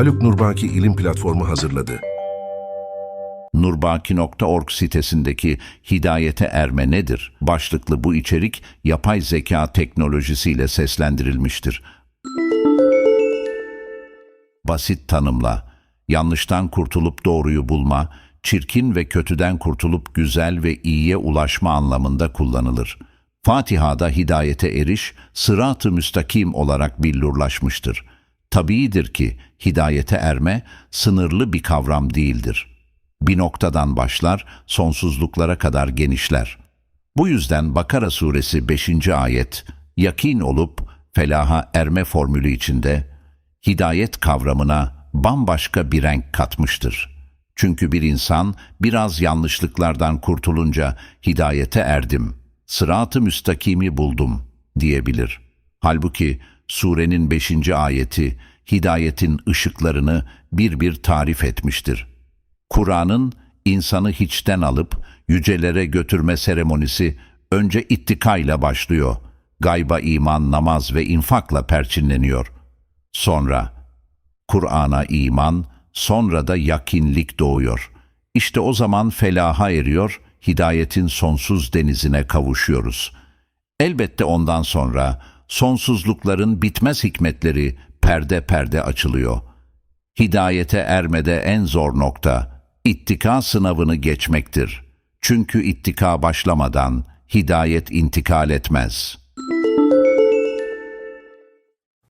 Haluk Nurbaki İlim Platformu hazırladı. Nurbaki.org sitesindeki Hidayete Erme nedir? Başlıklı bu içerik yapay zeka teknolojisiyle seslendirilmiştir. Basit tanımla, yanlıştan kurtulup doğruyu bulma, çirkin ve kötüden kurtulup güzel ve iyiye ulaşma anlamında kullanılır. Fatiha'da hidayete eriş, sırat-ı müstakim olarak billurlaşmıştır. Tabiidir ki hidayete erme sınırlı bir kavram değildir. Bir noktadan başlar, sonsuzluklara kadar genişler. Bu yüzden Bakara suresi 5. ayet, yakin olup felaha erme formülü içinde hidayet kavramına bambaşka bir renk katmıştır. Çünkü bir insan biraz yanlışlıklardan kurtulunca hidayete erdim, sırat-ı müstakimi buldum diyebilir. Halbuki surenin 5. ayeti hidayetin ışıklarını bir bir tarif etmiştir. Kur'an'ın insanı hiçten alıp yücelere götürme seremonisi önce ittikayla başlıyor. Gayba iman, namaz ve infakla perçinleniyor. Sonra Kur'an'a iman, sonra da yakinlik doğuyor. İşte o zaman felaha eriyor, hidayetin sonsuz denizine kavuşuyoruz. Elbette ondan sonra sonsuzlukların bitmez hikmetleri perde perde açılıyor. Hidayete ermede en zor nokta ittika sınavını geçmektir. Çünkü ittika başlamadan hidayet intikal etmez.''